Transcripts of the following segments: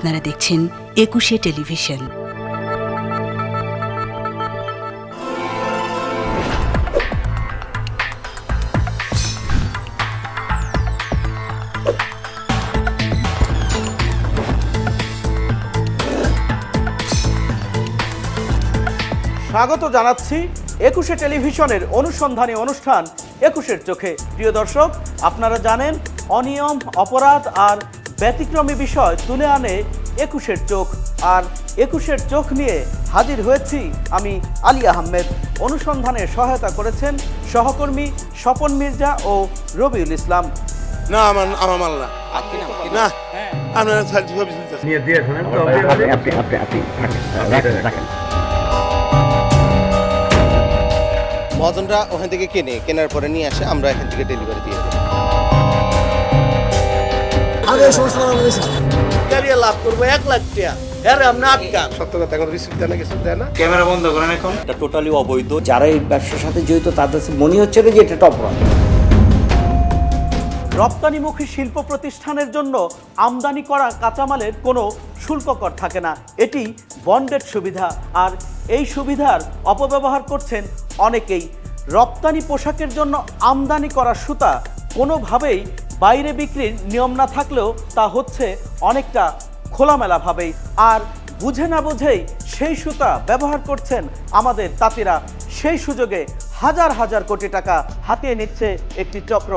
আপনারা দেখছেন একুশে টেলিভিশন। স্বাগত জানাচ্ছি একুশে টেলিভিশনের অনুসন্ধানী অনুষ্ঠান একুশের চোখে। প্রিয় দর্শক, আপনারা জানেন অনিয়ম, অপরাধ আর ব্যতিক্রমী বিষয় তুলে আনে একুশের চোখ। আর একুশের চোখ নিয়ে হাজির হয়েছি আমি আলী আহমেদ। অনুসন্ধানে সহায়তা করেছেন সহকর্মী স্বপন মির্জা ও রবিউল ইসলাম। না আমার আমার মাল না। না আপনার নিয়ে দিয়েছেন আপনি আপনি আপনি রাখেন রাখেন মহাজনরা ওখান থেকে কেনে কেনার পরে নিয়ে আসে আমরা এখান থেকে ডেলিভারি দিয়ে দিই ক্যারিয়ার লাভ করব এক লাখ টাকা। আরে আপনি আটকান সত্য কথা এখন দেয় না কিছু দেয় না। এটা টোটালি অবৈধ। যারা এই ব্যবসার সাথে জড়িত তাদের মনে হচ্ছে না যে এটা অপরাধ রপ্তানিমুখী শিল্প প্রতিষ্ঠানের জন্য আমদানি করা কাঁচামালের কোনো শুল্ক কর থাকে না। এটি বন্ডেড সুবিধা। আর এই সুবিধার অপব্যবহার করছেন অনেকেই। রপ্তানি পোশাকের জন্য আমদানি করা সুতা কোনোভাবেই বাইরে বিক্রির নিয়ম না থাকলেও তা হচ্ছে অনেকটা খোলামেলাভাবেই। আর বুঝে না বুঝেই সেই সুতা ব্যবহার করছেন আমাদের তাঁতিরা। সেই সুযোগে হাজার হাজার কোটি টাকা হাতিয়ে নিচ্ছে একটি চক্র।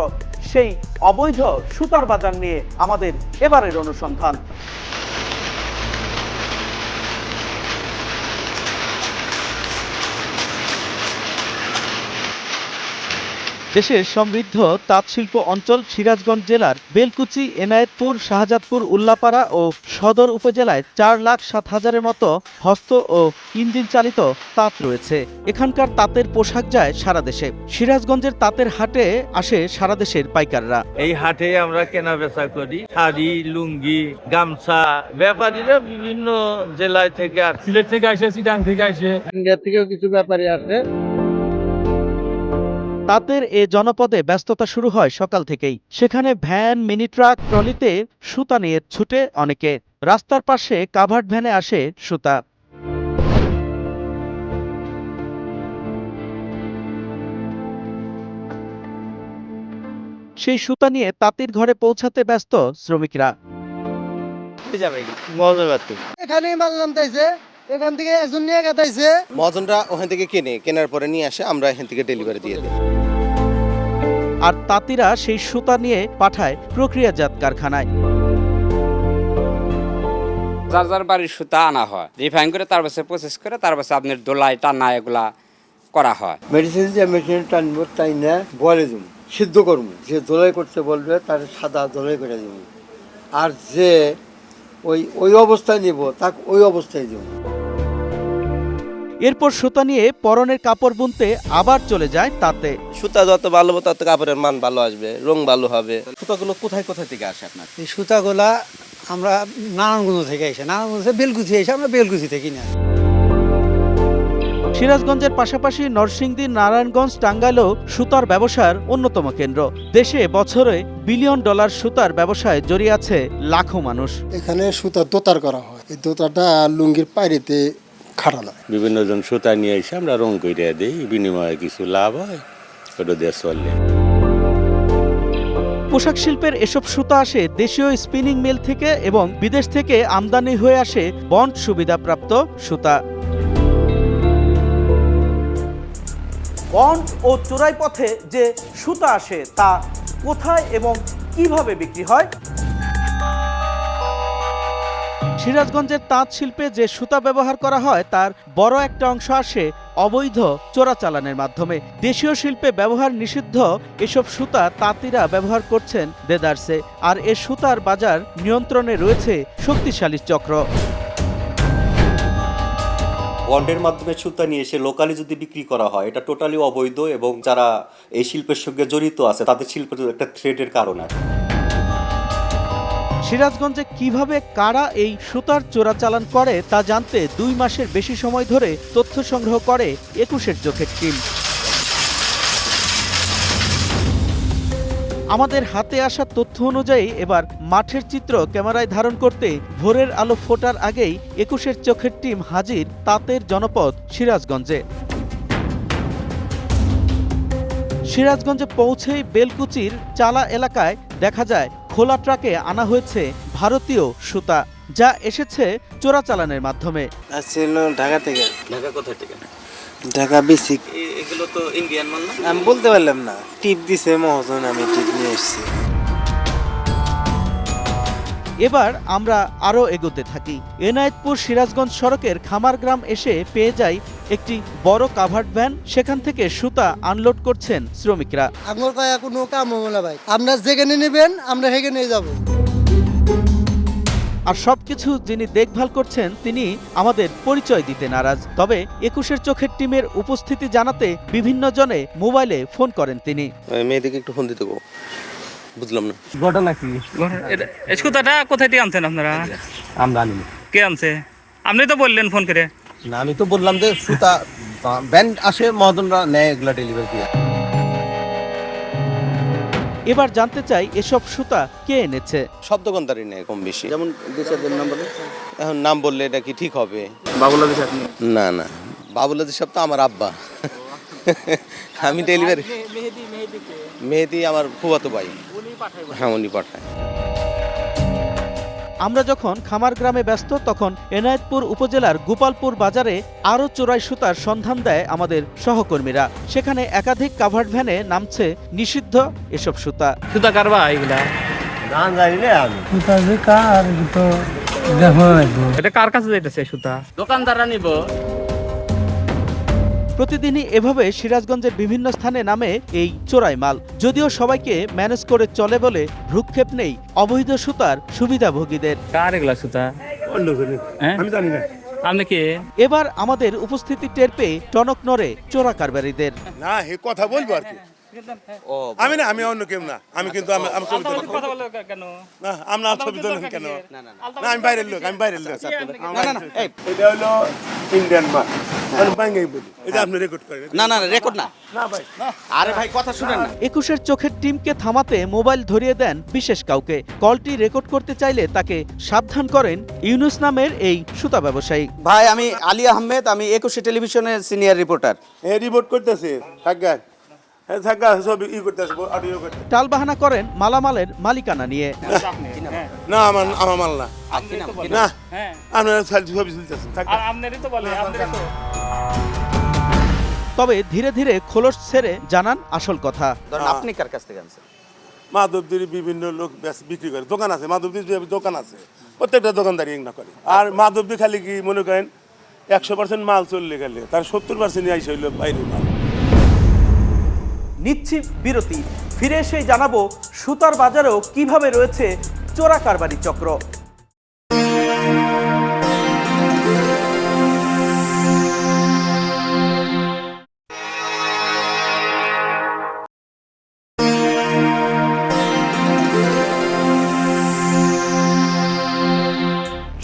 সেই অবৈধ সুতার বাজার নিয়ে আমাদের এবারের অনুসন্ধান। দেশের সমৃদ্ধ তাঁতশিল্প অঞ্চল সিরাজগঞ্জ জেলার বেলকুচি এনায়েতপুর শাহজাদপুর উল্লাপাড়া ও সদর উপজেলায় চার লাখ সাত হাজারের মতো হস্ত ও ইঞ্জিন চালিত তাঁত রয়েছে। এখানকার তাঁতের পোশাক যায় সারা দেশে। সিরাজগঞ্জের তাঁতের হাটে আসে সারা দেশের পাইকাররা। এই হাটে আমরা কেনা বেচা করি। শাড়ি লুঙ্গি গামছা ব্যাপারীরা বিভিন্ন জেলায় থেকে আর সিলেট থেকে আসে সিটাং থেকে আসে। ইন্ডিয়া থেকেও কিছু ব্যাপারী আসে। তাঁতের এ জনপদে ব্যস্ততা শুরু হয় সকাল থেকেই। সেখানে ভ্যান মিনি ট্রাক ট্রলিতে সুতা নিয়ে ছুটে অনেকে। রাস্তার পাশে কাভার্ড ভ্যানে আসে সুতা। সেই সুতা নিয়ে তাঁতির ঘরে পৌঁছাতে ব্যস্ত শ্রমিকরা। এখানে মাল এখান থেকে একজন নিয়ে গেতাইছে। মহাজনরা ওখান থেকে কেনে কেনার পরে নিয়ে আসে আমরা এখান থেকে ডেলিভারি দিয়ে দিই। আর তাঁতিরা সেই সুতা নিয়ে পাঠায় প্রক্রিয়াজাত কারখানায়। যার যার বাড়ির সুতা আনা হয় রিফাইন করে তার পাশে প্রসেস করে তার পাশে আপনার দোলাই টানা এগুলা করা হয়। মেডিসিন যে মেশিন টানবো তাই না বলে দিব সিদ্ধ করব। যে দোলাই করতে বলবে তার সাদা দোলাই করে দিব। আর যে ওই ওই অবস্থায় নিব তাকে ওই অবস্থায় দিব। এরপর সুতা নিয়ে পরনের কাপড় বুনতে আবার চলে যায় তাতে। সুতা যত ভালো হবে তত কাপড়ের মান ভালো আসবে রং ভালো হবে। সুতাগুলো কোথায় কোথায় থেকে আসে আপনার? এই সুতাগুলা আমরা নারায়ণগঞ্জ থেকে এসে নারায়ণগঞ্জ থেকে বেলকুচি এসে আমরা বেলকুচি থেকে কিনে আনি। সিরাজগঞ্জের পাশাপাশি নরসিংদী নারায়ণগঞ্জ টাঙ্গাইলও সুতার ব্যবসার অন্যতম কেন্দ্র। দেশে বছরে বিলিয়ন ডলার সুতার ব্যবসায় জড়িয়ে আছে লাখো মানুষ। এখানে সুতা দোতার করা হয়। এই দোতারটা লুঙ্গির পায়রিতে খাটানো হয় বিভিন্ন জন সুতা নিয়ে এসে আমরা রং করে দিই বিনিময়ে কিছু লাভ হয় ওটা দিয়ে চললে পোশাক শিল্পের এসব সুতা আসে দেশীয় স্পিনিং মিল থেকে এবং বিদেশ থেকে আমদানি হয়ে আসে বন্ড সুবিধাপ্রাপ্ত সুতা। বন্ড ও চোরাই পথে যে সুতা আসে তা কোথায় এবং কীভাবে বিক্রি হয়? সিরাজগঞ্জের তাঁত শিল্পে যে সুতা ব্যবহার করা হয়, তার বড় একটা অংশ আসে অবৈধ চোরাচালানের মাধ্যমে। দেশীয় শিল্পে ব্যবহার নিষিদ্ধ, এসব সুতা তাঁতিরা ব্যবহার করছেন দেদারসে। আর এ সুতার বাজার নিয়ন্ত্রণে রয়েছে শক্তিশালী চক্র। বন্ডের মাধ্যমে সুতা নিয়ে এসে লোকালি যদি বিক্রি করা হয়, এটা টোটালি অবৈধ এবং যারা এই শিল্পের সঙ্গে জড়িত আছে, তাদের শিল্পের একটা থ্রেটের কারণ আছে সিরাজগঞ্জে কীভাবে কারা এই সুতার চোরাচালান করে তা জানতে দুই মাসের বেশি সময় ধরে তথ্য সংগ্রহ করে একুশের চোখের টিম আমাদের হাতে আসা তথ্য অনুযায়ী এবার মাঠের চিত্র ক্যামেরায় ধারণ করতে ভোরের আলো ফোটার আগেই একুশের চোখের টিম হাজির তাঁতের জনপদ সিরাজগঞ্জে। সিরাজগঞ্জে পৌঁছেই বেলকুচির চালা এলাকায় দেখা যায় খোলা ট্রাকে আনা হয়েছে ভারতীয় সুতা যা এসেছে চোরাচালানের মাধ্যমে। আসছিল ঢাকা থেকে। ঢাকা কোথায় থেকে? ঢাকা বেসিক। এগুলো তো ইন্ডিয়ান মাল না? আমি বলতে পারলাম না। টিপ দিছে মহাজন আমি টিপ নিয়ে এসেছি। এবার আমরা আরও এগোতে থাকি। এনায়েতপুর সিরাজগঞ্জ সড়কের খামারগ্রাম এসে পেয়ে যাই একটি বড় কাভার্ড ভ্যান সেখান থেকে সুতা আনলোড করছেন শ্রমিকরা। আমার কয়া কোনো কাম হবে না ভাই। আপনার যেখানে নেবেন আমরা সেখানে যাব। আর সবকিছু যিনি দেখভাল করছেন তিনি আমাদের পরিচয় দিতে নারাজ। তবে একুশের চোখের টিমের উপস্থিতি জানাতে বিভিন্ন জনে মোবাইলে ফোন করেন তিনি। মেয়েদিকে একটু ফোন দিতে গো। বুঝলাম না। এই সুতাটা কোথায় থেকে আনছেন আপনারা? আমরা আনি কে আনছে? আপনি তো বললেন ফোন করে। না আমি তো বললাম যে সুতা ব্যান্ড আসে মহাজনরা নেয় এগুলা ডেলিভারি দিয়ে। এবার জানতে চাই এসব সুতা কে এনেছে? সব দোকানদারই নেয় কম বেশি। যেমন দেশের নাম বলে। এখন নাম বললে এটা কি ঠিক হবে? বাবুলা দেশ না না। বাবুলাদি সব তো আমার আব্বা। আমি ডেলিভারি মেহেদি আমার ফুয়াতো ভাই। হ্যাঁ উনি পাঠায়। আমরা যখন খামার গ্রামে ব্যস্ত তখন এনায়েতপুর উপজেলার গোপালপুর বাজারে আরও চোরাই সুতার সন্ধান দেয় আমাদের সহকর্মীরা। সেখানে একাধিক কাভার্ড ভ্যানে নামছে নিষিদ্ধ এসব সুতা। সুতা কারবা এগুলা? জানিলে আমি। এটা কার কাছে যাইতেছে সুতা? দোকানদাররা নিব। প্রতিদিনই এভাবে সিরাজগঞ্জের বিভিন্ন স্থানে নামে এই চোরাই মাল। যদিও সবাইকে ম্যানেজ করে চলে বলে ভ্রুক্ষেপ নেই অবৈধ সুতার সুবিধাভোগীদের। কার এগুলা সুতা? আমি জানি না। আপনি কি? এবার আমাদের উপস্থিতি টের পেয়ে টনক নড়ে চোরা কারবারিদের। না হে কথা বলব আর কি। আমি না আমি অন্য কেউ না। আমি কিন্তু আমি আমি ছবি তুলি কথা বলে কেন? না আমরা ছবি তুলি কেন? না আমি বাইরের লোক আমি বাইরের লোক। এটা হলো ইন্ডিয়ান মাল আমি বাঙ্গাই বলি। এটা আপনি রেকর্ড করেন। না না রেকর্ড না। না ভাই। আরে ভাই কথা শুনেন না। একুশের চোখের টিমকে থামাতে মোবাইল ধরিয়ে দেন বিশেষ কাউকে। কলটি রেকর্ড করতে চাইলে তাকে সাবধান করেন ইউনুস নামের এই সুতা ব্যবসায়ী। ভাই আমি আলী আহমেদ আমি একুশে টেলিভিশনের সিনিয়র রিপোর্টার। রিপোর্ট করতেছে হ্যাঁ করতেছে টালবাহানা করেন মালামালের মালিকানা নিয়ে। না আমার আমার মাল না। না হ্যাঁ। ছবি তুলতেছেন থাকা। আর আপনারই তো বলে তো। তবে ধীরে ধীরে খোলস ছেড়ে জানান আসল কথা। আপনি কার কাছ থেকে আনছেন? মাধবদির বিভিন্ন লোক বিক্রি করে দোকান আছে মাধবদির দোকান আছে প্রত্যেকটা দোকানদারি না করে। আর মাধবদি খালি কি মনে করেন একশো পার্সেন্ট মাল চললে গেলে তার সত্তর পার্সেন্ট আইসা হইল বাইরে মাল। নিচ্ছি বিরতি। ফিরে এসে জানাব সুতার বাজারেও কীভাবে রয়েছে চোরা কারবারি চক্র।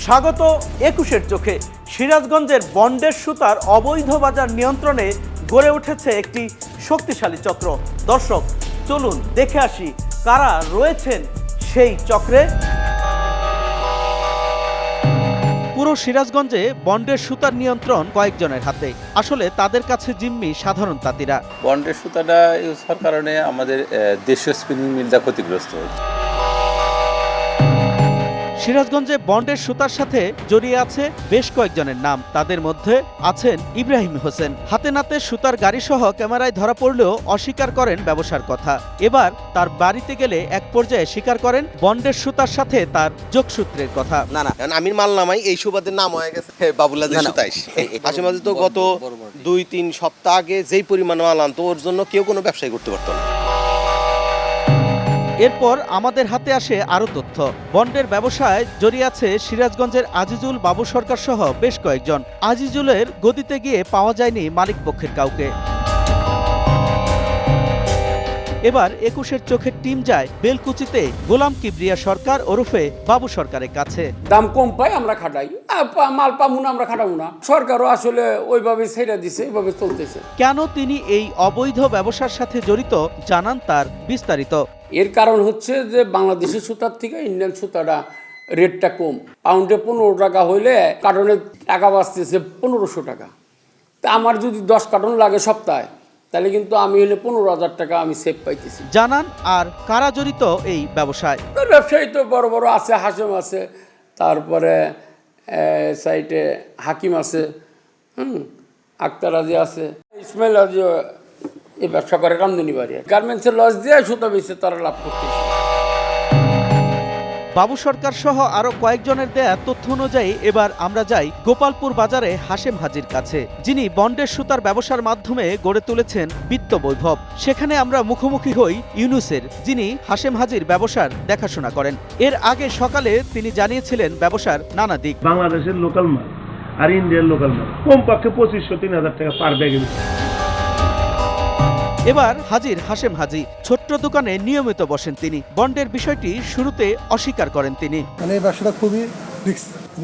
স্বাগত একুশের চোখে। সিরাজগঞ্জের বন্ডের সুতার অবৈধ বাজার নিয়ন্ত্রণে গড়ে উঠেছে একটি শক্তিশালী চক্র। দর্শক চলুন দেখে আসি কারা রয়েছেন সেই চক্রে। পুরো সিরাজগঞ্জে বন্ডের সুতার নিয়ন্ত্রণ কয়েকজনের হাতে। আসলে তাদের কাছে জিম্মি সাধারণ তাঁতিরা। বন্ডের সুতাটা ইউজ হওয়ার কারণে আমাদের দেশীয় স্পিনিং মিলটা ক্ষতিগ্রস্ত হয়েছে। সিরাজগঞ্জে বন্ডের সুতার সাথে জড়িয়ে আছে বেশ কয়েকজনের নাম। তাদের মধ্যে আছেন ইব্রাহিম হোসেন। হাতে নাতে সুতার গাড়ি সহ ক্যামেরায় ধরা পড়লেও অস্বীকার করেন ব্যবসার কথা। এবার তার বাড়িতে গেলে এক পর্যায়ে স্বীকার করেন বন্ডের সুতার সাথে তার যোগসূত্রের কথা। না না কারণ আমির মাল নামাই এই সুবাদের নাম হয়ে গেছে বাবুল্লাহ সুতাইশ হাসি মাঝে তো গত দুই তিন সপ্তাহ আগে যেই পরিমাণ মাল আনতো ওর জন্য কেউ কোনো ব্যবসায় করতে পারতো না। এরপর আমাদের হাতে আসে আরও তথ্য। বন্ডের ব্যবসায় জড়িয়ে আছে সিরাজগঞ্জের আজিজুল বাবু সরকার সহ বেশ কয়েকজন। আজিজুলের গদিতে গিয়ে পাওয়া যায়নি মালিক পক্ষের কাউকে। এবার একুশের চোখের টিম যায় বেলকুচিতে। গোলাম কিবরিয়া সরকার ওরফে বাবু সরকারের কাছে। দাম কম পাই আমরা খাটাই। মাল পাবো না আমরা খাটাবো না। সরকারও আসলে ওইভাবে ছেড়ে দিছে এইভাবে চলতেছে। কেন তিনি এই অবৈধ ব্যবসার সাথে জড়িত জানান তার বিস্তারিত। এর কারণ হচ্ছে যে বাংলাদেশের সুতার থেকে ইন্ডিয়ান সুতাটা রেটটা কম। পাউন্ডে পনেরো টাকা হইলে কার্টনের টাকা বাঁচতেছে পনেরোশো টাকা। তা আমার যদি দশ কার্টন লাগে সপ্তাহে তাহলে কিন্তু আমি হলে পনেরো হাজার টাকা আমি সেভ পাইতেছি। জানান আর কারা জড়িত এই ব্যবসায়? ব্যবসায়ী তো বড় বড় আছে হাসেম আছে তারপরে সাইটে হাকিম আছে হুম আক্তার আজি আছে ইসমাইল আজি এই ব্যবসা করে রামদনি বাড়ি। গার্মেন্টসের লস দিয়ে সুতা বেছে তারা লাভ করতেছে। বাবু সরকার সহ আরও কয়েকজনের দেয়া তথ্য অনুযায়ী এবার আমরা যাই গোপালপুর বাজারে হাসেম হাজির কাছে, যিনি বন্ডের সুতার ব্যবসার মাধ্যমে গড়ে তুলেছেন বিত্ত বৈভব। সেখানে আমরা মুখোমুখি হই ইউনুসের, যিনি হাসেম হাজির ব্যবসার দেখাশোনা করেন। এর আগে সকালে তিনি জানিয়েছিলেন ব্যবসার নানা দিক। বাংলাদেশের লোকাল মাল আর ইন্ডিয়ার লোকাল মাল কমপক্ষে পঁচিশশো, তিন হাজার টাকা পার ব্যাগে এবার হাজির হাসেম হাজি। ছোট্ট দোকানে নিয়মিত বসেন তিনি। বন্ডের বিষয়টি শুরুতে অস্বীকার করেন তিনি। মানে এই ব্যবসাটা খুবই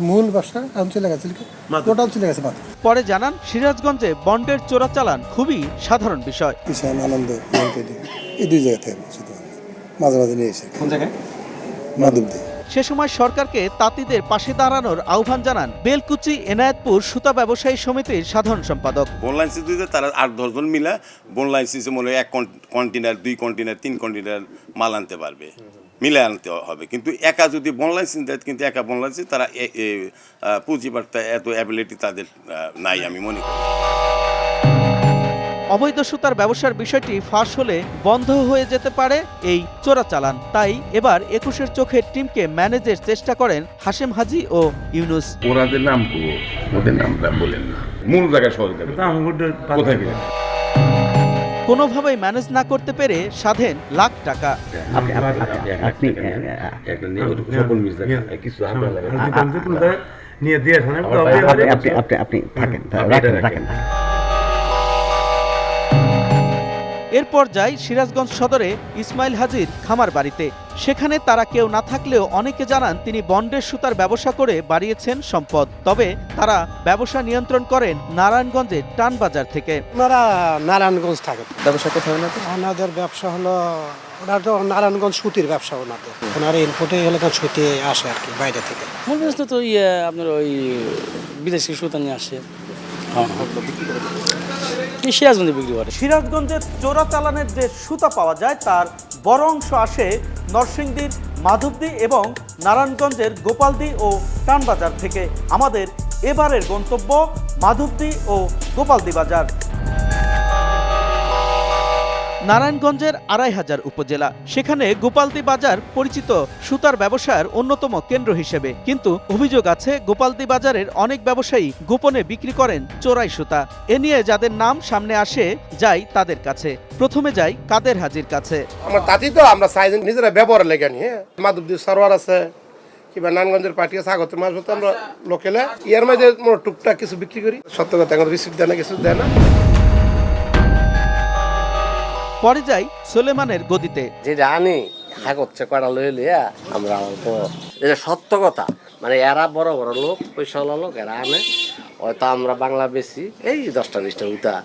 মূল ব্যবসা এখন চলে গেছে টোটাল চলে গেছে পরে জানান সিরাজগঞ্জে বন্ডের চোরাচালান খুবই সাধারণ বিষয়। কিষান আনন্দ এই দুই জায়গা থেকে মাঝে মাঝে নিয়ে এসে। কোন জায়গায়? মাধবদী। সে সময় সরকারকে তাঁতিদের পাশে দাঁড়ানোর আহ্বান জানান বেলকুচি এনায়েতপুর সুতা ব্যবসায়ী সমিতির সাধারণ সম্পাদক। বনলাইন সিসিতে তারা আট দশজন মিলে বনলাইন সিসি মনে এক কন্টেনার দুই কন্টেনার তিন কন্টেনার মাল আনতে পারবে, মিলে আনতে হবে। কিন্তু একা যদি বনলাইন দেয়, কিন্তু একা বনলাইন তারা পুঁজিবার্তা এত অ্যাবিলিটি তাদের নাই আমি মনে করি। অবৈধ সুতার ব্যবসার বিষয়টি ফাঁস হলে বন্ধ হয়ে যেতে পারে এই চোরাচালান তাই এবার একুশের চোখের টিমকে ম্যানেজের চেষ্টা করেন হাশেম হাজি ও ইউনুস ওরা যে নাম ওদের নামটা বলেন না মূল জায়গায় সহযোগিতা কোথায় কোনোভাবেই ম্যানেজ না করতে পেরে সাধেন লাখ টাকা নিয়ে দিয়ে আপনি আপনি আপনি আপনি থাকেন রাখেন রাখেন এরপর যাই সিরাজগঞ্জ সদরে ইসমাইল হাজির খামার বাড়িতে। সেখানে তারা কেউ না থাকলেও অনেকে জানান তিনি বন্ডের সুতার ব্যবসা করে বাড়িয়েছেন সম্পদ। তবে তারা ব্যবসা নিয়ন্ত্রণ করেন নারায়ণগঞ্জের টানবাজার থেকে। ওনারা নারায়ণগঞ্জ থাকে। ব্যবসা কোথায় ওনাদের? ওনাদের ব্যবসা হলো ওনার তো নারায়ণগঞ্জ সুতির ব্যবসা ওনাদের। ওনার ইনপুটে এলাকা ছুটি আসে আর কি বাইরে থেকে। মূল তো ইয়ে আপনার ওই বিদেশি সুতা নিয়ে আসে। সিরাজগঞ্জে বিক্রি করে সিরাজগঞ্জের চোরা চালানের যে সুতা পাওয়া যায়, তার বড় অংশ আসে নরসিংদীর মাধবদী এবং নারায়ণগঞ্জের গোপালদী ও টানবাজার থেকে। আমাদের এবারের গন্তব্য মাধবদী ও গোপালদী বাজার। নারায়ণগঞ্জের আড়াই হাজার উপজেলা। সেখানে গোপালদি বাজার পরিচিত সুতার ব্যবসার অন্যতম কেন্দ্র হিসেবে। কিন্তু অভিযোগ আছে গোপালদি বাজারের অনেক ব্যবসায়ী গোপনে বিক্রি করেন চোরাই সুতা। এ নিয়ে যাদের নাম সামনে আসে যাই তাদের কাছে। প্রথমে যাই কাদের হাজির কাছে। আমরা তাতেই তো আমরা সাইজ নিজেরা ব্যবহার লেগে নি হ্যাঁ মাধবদী সারোয়ার আছে কিংবা নারায়ণগঞ্জের পার্টি আছে আগত মাছ আমরা লোকেলে। ইয়ার মাঝে টুকটাক কিছু বিক্রি করি। সত্য কথা রিসিপ্ট দেয় না কিছু দেয় না। পরে যাই সোলেমানের গদিতে। যে জানি হাগচ্ছে কয়টা লয়ে লিয়া আমরা অল্প এটা সত্য কথা। মানে এরা বড় বড় লোক পয়সাওয়ালা লোক এরা আনে। হয়তো আমরা বাংলা বেশি এই দশটা বিশটা উঠা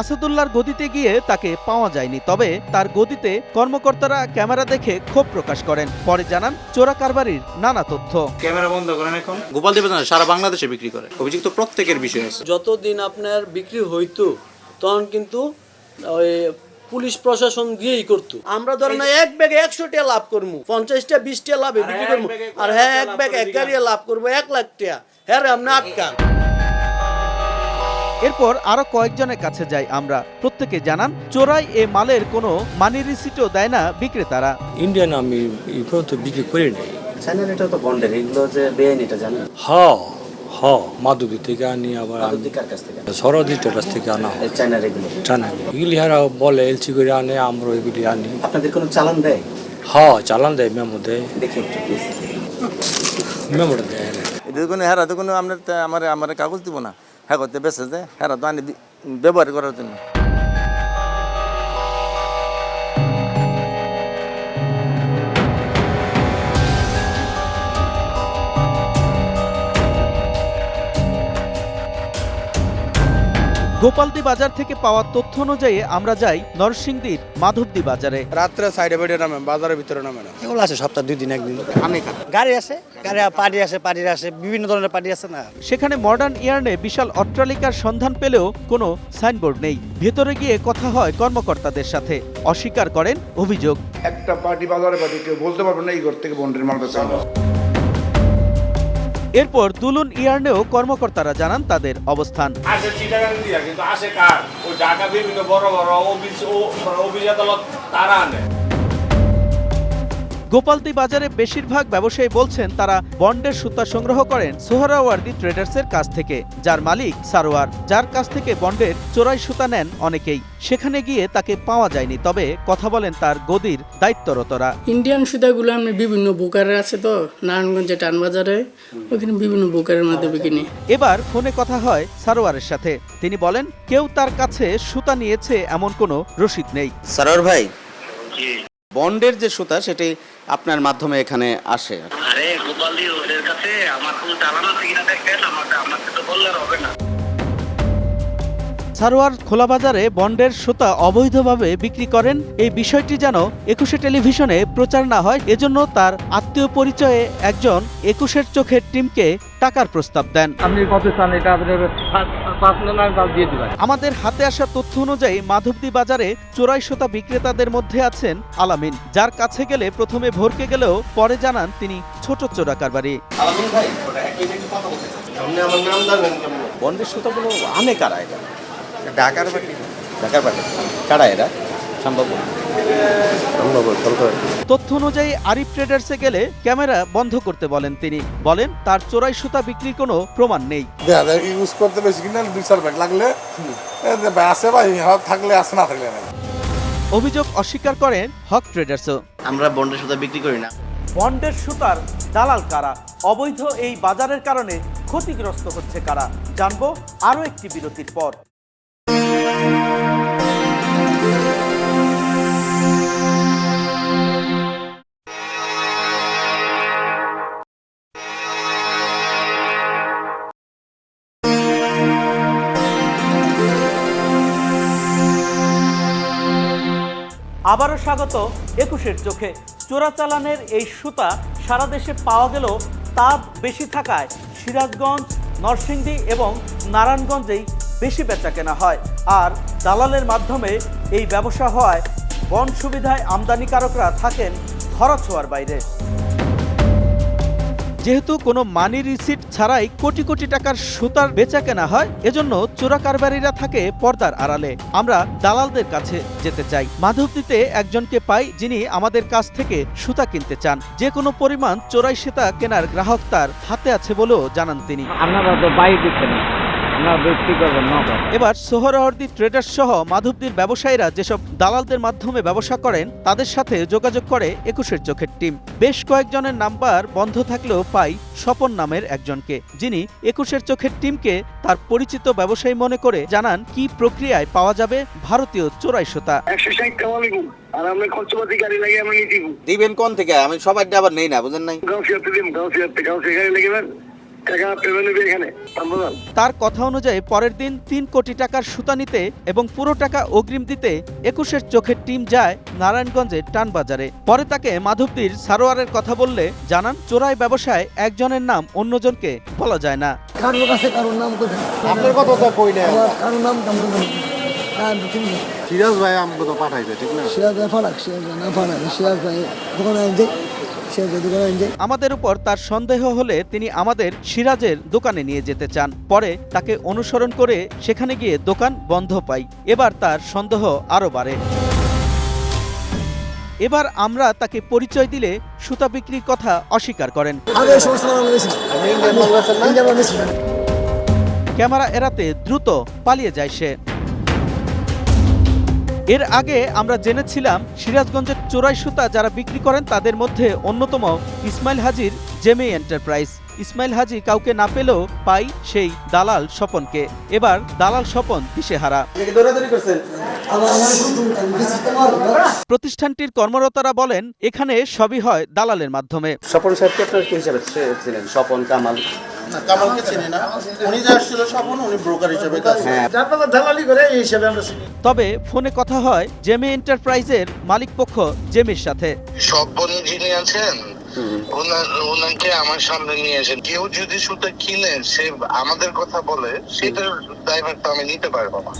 আসাদুল্লাহর গদিতে গিয়ে তাকে পাওয়া যায়নি তবে তার গদিতে কর্মকর্তারা ক্যামেরা দেখে ক্ষোভ প্রকাশ করেন। পরে জানান চোরা কারবারির নানা তথ্য। ক্যামেরা বন্ধ করেন এখন। গোপাল দেবে সারা বাংলাদেশে বিক্রি করে। অভিযুক্ত প্রত্যেকের বিষয় আছে। যতদিন আপনার বিক্রি হইতো তখন কিন্তু ওই পুলিশ প্রশাসন দিয়েই করতো। আমরা ধরেন এক ব্যাগে একশো টাকা লাভ করব পঞ্চাশটা বিশটা লাভে বিক্রি করব আর হ্যাঁ এক ব্যাগ এক গাড়ি লাভ করব এক লাখ টাকা হ্যাঁ রে আপনি আটকান। এরপর আরও কয়েকজনের কাছে যাই আমরা। প্রত্যেকে জানান চোরাই এ মালের কোনো মানি রিসিটও দেয় না বিক্রেতারা। ইন্ডিয়ান আমি তো বিক্রি করি নাই চ্যানেল এটা তো বন্ডের এগুলো যে বেআইনি এটা জানেন? হ হ মাধবী থেকে আনি আবার কাছ থেকে? সরদিটার কাছ থেকে আনা চায়নার এগুলো জানা এগুলি হারা বলে এলসি করে আনে আমরা এগুলি আনি। আপনাদের কোনো চালান দেয়? হ চালান দেয় মেমো দেয়। দেখি একটু মেমোটা দেয় এটা কোনো হেরা তো কোনো আমার আমার কাগজ দিব না। হ্যাঁ করতে বেসে যে হেরা তো আনি ব্যবহার করার জন্য। গোপালদি বাজার থেকে পাওয়া তথ্য অনুযায়ী আমরা যাই নরসিংদীর মাধবদী বাজারে। রাত্রে সাইডে বেডে নামে বাজারের ভিতরে নামে না। এগুলো আছে সপ্তাহ দুই দিন একদিন। গাড়ি আছে গাড়ি পার্টি আসে পার্টি আসে বিভিন্ন ধরনের পার্টি আছে না? সেখানে মডার্ন ইয়ার্নে বিশাল অট্টালিকার সন্ধান পেলেও কোনো সাইনবোর্ড নেই। ভেতরে গিয়ে কথা হয় কর্মকর্তাদের সাথে। অস্বীকার করেন অভিযোগ। একটা পার্টি বাজারে পার্টি কেউ বলতে পারবে না এই ঘর থেকে বন্ডের মাল বেচা এরপর দুলুন ইয়ার্নেও কর্মকর্তারা জানান তাদের অবস্থান। আসে চিটাগাং দিয়া, কিন্তু আসে কার? ও ঢাকা বিভিন্ন বড় বড় আদালত তারা আনে। গোপালদি বাজারে বেশিরভাগ ব্যবসায়ী বলছেন তারা বন্ডের সুতা সংগ্রহ করেন সোহরাওয়ার্দি ট্রেডার্সের কাছ থেকে যার মালিক সারোয়ার যার কাছ থেকে বন্ডের চোরাই সুতা নেন অনেকেই। সেখানে গিয়ে তাকে পাওয়া যায়নি তবে কথা বলেন তার গদির দায়িত্বরতরা। ইন্ডিয়ান সুতাগুলো আমি বিভিন্ন বুকারের আছে তো নারায়ণগঞ্জে টানবাজারে ওখানে বিভিন্ন বুকারের মাধ্যমে কিনি এবার ফোনে কথা হয় সারোয়ারের সাথে। তিনি বলেন কেউ তার কাছে সুতা নিয়েছে এমন কোনো রসিদ নেই। সারোয়ার ভাই? বন্ডের যে সুতা সেটি আপনার মাধ্যমে এখানে আসে। আরে গোপালি ওদের কাছে আমার কোনো কিনা দেখেন আমাকে আমাকে তো বললে হবে না। সারোয়ার খোলা বাজারে বন্ডের সুতা অবৈধভাবে বিক্রি করেন। এই বিষয়টি যেন একুশে টেলিভিশনে প্রচার না হয় এজন্য তার আত্মীয় পরিচয়ে একজন একুশের চোখের টিমকে টাকার প্রস্তাব দেন। আপনি কত চান? এটা আপনার পাঁচ মিনিট দিয়ে দিবেন আমাদের হাতে আসা তথ্য অনুযায়ী মাধবদী বাজারে চোরাই সোতা বিক্রেতাদের মধ্যে আছেন আলামিন যার কাছে গেলে প্রথমে ভরকে গেলেও পরে জানান তিনি ছোট চোরা কারবারি। আপনি আমার নাম জানেন কেমন? বন্ডের সুতাগুলো আনে কারা এটা? ঢাকার বাড়ি ঢাকার বাড়ি কারা এরা? সম্ভব তথ্য অনুযায়ী আরিফ ট্রেডার্সে গেলে ক্যামেরা বন্ধ করতে বলেন তিনি। বলেন তার চোরাই সুতা বিক্রির কোনো প্রমাণ নেই। ইউজ করতে বেশি কিনা দুই চার ব্যাগ লাগলে আছে ভাই থাকলে আছে না থাকলে অভিযোগ অস্বীকার করেন হক ট্রেডার্সও। আমরা বন্ডের সুতা বিক্রি করি না। বন্ডের সুতার দালাল কারা? অবৈধ এই বাজারের কারণে ক্ষতিগ্রস্ত হচ্ছে কারা? জানব আরও একটি বিরতির পর। আবারও স্বাগত একুশের চোখে। চোরাচালানের এই সুতা সারা দেশে পাওয়া গেলেও তাপ বেশি থাকায় সিরাজগঞ্জ, নরসিংদী এবং নারায়ণগঞ্জেই বেশি বেচা কেনা হয়। আর দালালের মাধ্যমে এই ব্যবসা হওয়ায় বন সুবিধায় আমদানিকারকরা থাকেন ধরাছোঁয়ার বাইরে। যেহেতু কোনো মানি রিসিট ছাড়াই কোটি কোটি টাকার সুতার বেচা কেনা হয়, এজন্য চোরা কারবারিরা থাকে পর্দার আড়ালে। আমরা দালালদের কাছে যেতে চাই। মাধবদীতে একজনকে পাই যিনি আমাদের কাছ থেকে সুতা কিনতে চান। যে কোনো পরিমাণ চোরাই সেতা কেনার গ্রাহক তার হাতে আছে বলেও জানান তিনি। আপনারা তো বাইরে দিচ্ছেন। এবার সোহরাওয়ার্দী ট্রেডার্স সহ মাধবদীর ব্যবসায়ীরা যেসব দালালদের মাধ্যমে ব্যবসা করেন তাদের সাথে যোগাযোগ করে একুশের চোখের টিম। বেশ কয়েকজনের নাম্বার বন্ধ থাকলেও পাই স্বপন নামের একজনকে যিনি একুশের চোখের টিমকে তার পরিচিত ব্যবসায়ী মনে করে জানান কি প্রক্রিয়ায় পাওয়া যাবে ভারতীয় চোরাই সুতা। আর আমরা খরচপাতি গাড়ি লাগে আমরা নিয়ে দিবেন কোন থেকে? আমি সবার আবার নেই না বুঝেন নাই? গাড়ি লেগেবেন তার কথা অনুযায়ী পরের দিন তিন কোটি টাকার সুতা নিতে এবং পুরো টাকা অগ্রিম দিতে একুশের চোখের টিম যায় নারায়ণগঞ্জের টানবাজারে। পরে তাকে মাধবদীর সারোয়ারের কথা বললে জানান চোরাই ব্যবসায় একজনের নাম অন্যজনকে বলা যায় না। কারোর কাছে কারোর নাম আপনার কথা তো কই না কারোর নাম সিরাজ ভাই আমাকে তো পাঠাইছে ঠিক না? সিরাজ ভাই ফারাক সিরাজ ভাই না ফারাক সিরাজ ভাই দোকানে ভাই আমাদের উপর তার সন্দেহ হলে তিনি আমাদের সিরাজের দোকানে নিয়ে যেতে চান। পরে তাকে অনুসরণ করে সেখানে গিয়ে দোকান বন্ধ পাই। এবার তার সন্দেহ আরও বাড়ে। এবার আমরা তাকে পরিচয় দিলে সুতা বিক্রির কথা অস্বীকার করেন। আগে সমস্ত ক্যামেরা এড়াতে দ্রুত পালিয়ে যায় সে। এর আগে আমরা জেনেছিলাম সিরাজগঞ্জের চোরাই সুতা যারা বিক্রি করেন তাদের মধ্যে অন্যতম ইসমাইল হাজির জেমি এন্টারপ্রাইজ। ইসমাইল হাজি কাউকে না পেলেও পাই সেই দালাল স্বপনকে। এবার দালাল স্বপন দিশেহারা। প্রতিষ্ঠানটির কর্মরতরা বলেন এখানে সবই হয় দালালের মাধ্যমে। স্বপন সাহেবকে আপনার কি হিসাবে ছিলেন? স্বপন কামাল? কামালকে চিনি না। উনি যে আসছিল স্বপন উনি ব্রোকার হিসেবে কাজ আপনারা দালালি করে এই হিসাবে আমরা চিনি। তবে ফোনে কথা হয় জেমে এন্টারপ্রাইজের মালিক পক্ষ জেমির সাথে। স্বপন যিনি আছেন ওনাকে আমার সামনে নিয়ে এসেন কেউ যদি সুতা কিনে, সে আমাদের কথা বলে, সেটার দায়ভারটা আমি নিতে পারব না।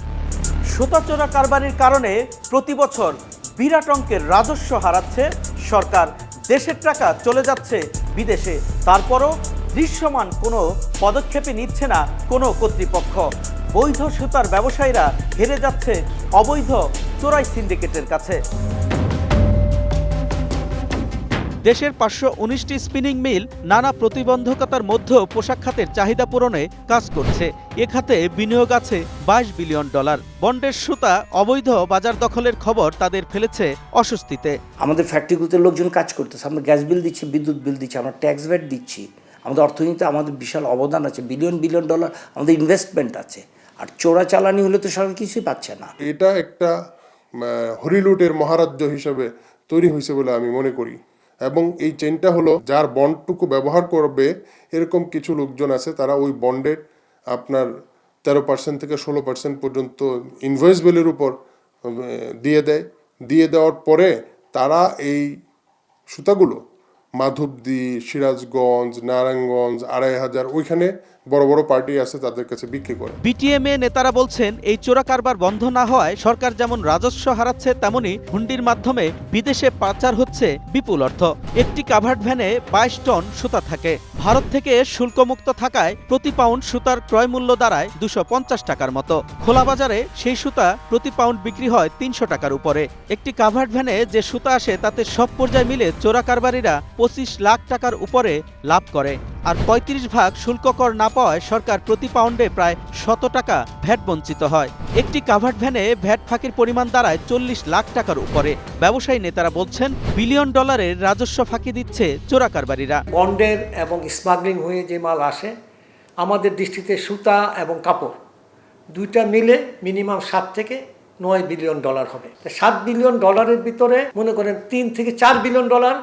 সুতাচোরা কারবারির কারণে প্রতি বছর বিরাট অঙ্কের রাজস্ব হারাচ্ছে সরকার। দেশের টাকা চলে যাচ্ছে বিদেশে। তারপরও দৃশ্যমান কোনো পদক্ষেপই নিচ্ছে না কোনো কর্তৃপক্ষ। বৈধ সুতার ব্যবসায়ীরা হেরে যাচ্ছে অবৈধ চোরাই সিন্ডিকেটের কাছে। দেশের পাঁচশো উনিশটি স্পিনিং মিল নানা প্রতিবন্ধকতার মধ্যেও পোশাক খাতের চাহিদা পূরণে কাজ করছে। এ খাতে বিনিয়োগ আছে বাইশ বিলিয়ন ডলার। বন্ডের সুতা অবৈধ বাজার দখলের খবর তাদের ফেলেছে অস্বস্তিতে। আমাদের ফ্যাক্টরিগুলোতে লোকজন কাজ করতেছে। আমরা গ্যাস বিল দিচ্ছি বিদ্যুৎ বিল দিচ্ছি আমরা ট্যাক্স ভ্যাট দিচ্ছি। আমাদের অর্থনীতিতে আমাদের বিশাল অবদান আছে বিলিয়ন বিলিয়ন ডলার আমাদের ইনভেস্টমেন্ট আছে। আর চোরা চালানি হলে তো সরকার কিছুই পাচ্ছে না। এটা একটা হরিলুটের মহারাজ্য হিসেবে তৈরি হয়েছে বলে আমি মনে করি। এবং এই চেনটা হলো যার বন্ডটুকু ব্যবহার করবে এরকম কিছু লোকজন আছে, তারা ওই বন্ডের আপনার তেরো পার্সেন্ট থেকে ষোলো পার্সেন্ট পর্যন্ত ইনভয়েসবেলের উপর দিয়ে দেয়। দিয়ে দেওয়ার পরে তারা এই সুতাগুলো, মাধবদী, সিরাজগঞ্জ, নারায়ণগঞ্জ, আড়াই হাজার, ওইখানে বড় বড় পার্টি আছে তাদের কাছে বিক্রি করে। বিটিএমএ নেতারা বলছেন, এই চোরা কারবার বন্ধ না হওয়ায় সরকার যেমন রাজস্ব হারাচ্ছে, তেমনি হুন্ডির মাধ্যমে বিদেশে পাচার হচ্ছে বিপুল অর্থ। একটি কাভার্ড ভ্যানে বাইশ টন সুতা থাকে। ভারত থেকে শুল্কমুক্ত থাকায় প্রতি পাউন্ড সুতার ক্রয় মূল্য দাঁড়ায় দুশো পঞ্চাশ টাকার মতো। খোলা বাজারে সেই সুতা প্রতি পাউন্ড বিক্রি হয় তিনশো টাকার উপরে। একটি কাভার্ড ভ্যানে যে সুতা আসে, তাতে সব পর্যায়ে মিলে চোরা কারবারিরা পঁচিশ লাখ টাকার উপরে লাভ করে। আর পঁয়ত্রিশ ভাগ শুল্ক কর না পাওয়ায় সরকার প্রতি পাউন্ডে প্রায় শত টাকা ভ্যাট বঞ্চিত হয়। একটি কাভার্ড ভ্যানে ভ্যাট ফাঁকির পরিমাণ দাঁড়ায় চল্লিশ লাখ টাকার উপরে। ব্যবসায়ী নেতারা বলছেন, বিলিয়ন ডলারের রাজস্ব ফাঁকি দিচ্ছে চোরা কারবারিরা বন্ডের এবং স্মাগলিং হয়ে যে মাল আসে, আমাদের দৃষ্টিতে সুতা এবং কাপড়, দুইটা মিলে মিনিমাম সাত থেকে নয় বিলিয়ন ডলার হবে। সাত বিলিয়ন ডলারের ভিতরে মনে করেন তিন থেকে চার বিলিয়ন ডলার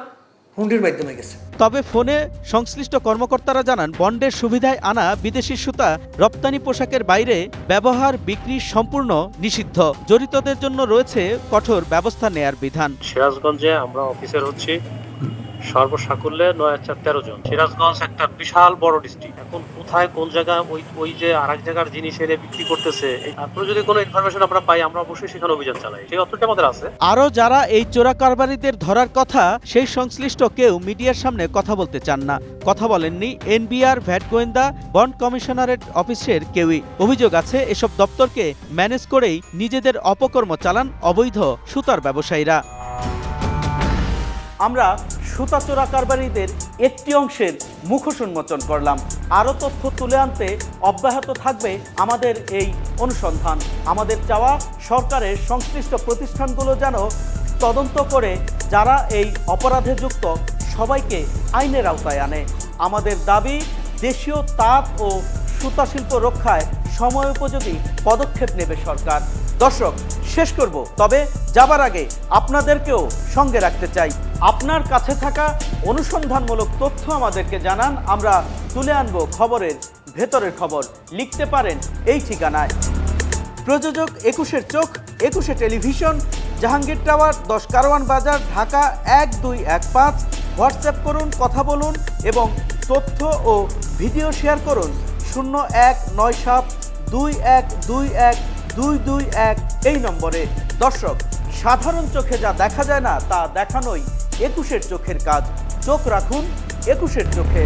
হুন্ডির মাধ্যমে গেছে। তবে ফোনে সংশ্লিষ্ট কর্মকর্তারা জানান, বন্ডের সুবিধায় আনা বিদেশি সুতা রপ্তানি পোশাকের বাইরে ব্যবহার, বিক্রি সম্পূর্ণ নিষিদ্ধ। জড়িতদের জন্য রয়েছে কঠোর ব্যবস্থা নেয়ার বিধান। সিরাজগঞ্জে আমরা অফিসার হচ্ছি। সর্বসাকুল্যে নয় হাজার তেরো জন। সিরাজগঞ্জ একটা বিশাল বড় ডিস্ট্রিক্ট এখন কোথায়, কোন ওই ওই যে আর এক জায়গার জিনিস এনে বিক্রি করতেছে তারপরে যদি কোনো ইনফরমেশন আমরা পাই, আমরা অবশ্যই সেখানে অভিযান চালাই। সেই অর্থটা আমাদের আছে। আরও যারা এই চোরা কারবারিদের ধরার কথা, সেই সংশ্লিষ্ট কেউ মিডিয়ার সামনে কথা বলতে চান না। কথা বলেননি এনবিআর ভ্যাট গোয়েন্দা বন্ড কমিশনারেট অফিসের কেউই। অভিযোগ আছে, এসব দপ্তরকে ম্যানেজ করেই নিজেদের অপকর্ম চালান অবৈধ সুতার ব্যবসায়ীরা। আমরা সুতা কারবারিদের একটি অংশের মুখোশ উন্মোচন করলাম। আরও তথ্য তুলে আনতে অব্যাহত থাকবে আমাদের এই অনুসন্ধান। আমাদের চাওয়া সরকারের সংশ্লিষ্ট প্রতিষ্ঠানগুলো যেন তদন্ত করে যারা এই অপরাধে যুক্ত, সবাইকে আইনের আওতায় আনে। আমাদের দাবি, দেশীয় তাঁত ও সুতা শিল্প রক্ষায় সময় উপযোগী পদক্ষেপ নেবে সরকার। দর্শক, শেষ করব। তবে যাবার আগে আপনাদেরকেও সঙ্গে রাখতে চাই। আপনার কাছে থাকা অনুসন্ধানমূলক তথ্য আমাদেরকে জানান। আমরা তুলে আনব খবরের ভেতরের খবর। লিখতে পারেন এই ঠিকানায়। প্রযোজক একুশের চোখ, একুশে টেলিভিশন, জাহাঙ্গীর টাওয়ার, দশ কারওয়ান বাজার, ঢাকা এক দুই এক পাঁচ। হোয়াটসঅ্যাপ করুন, কথা বলুন এবং তথ্য ও ভিডিও শেয়ার করুন। শূন্য এক নয় সাত দুই এক দুই এক দুই দুই এক এই নম্বরে। দর্শক, সাধারণ চোখে যা দেখা যায় না, তা দেখানোই একুশের চোখের কাজ। চোখ রাখুন একুশের চোখে।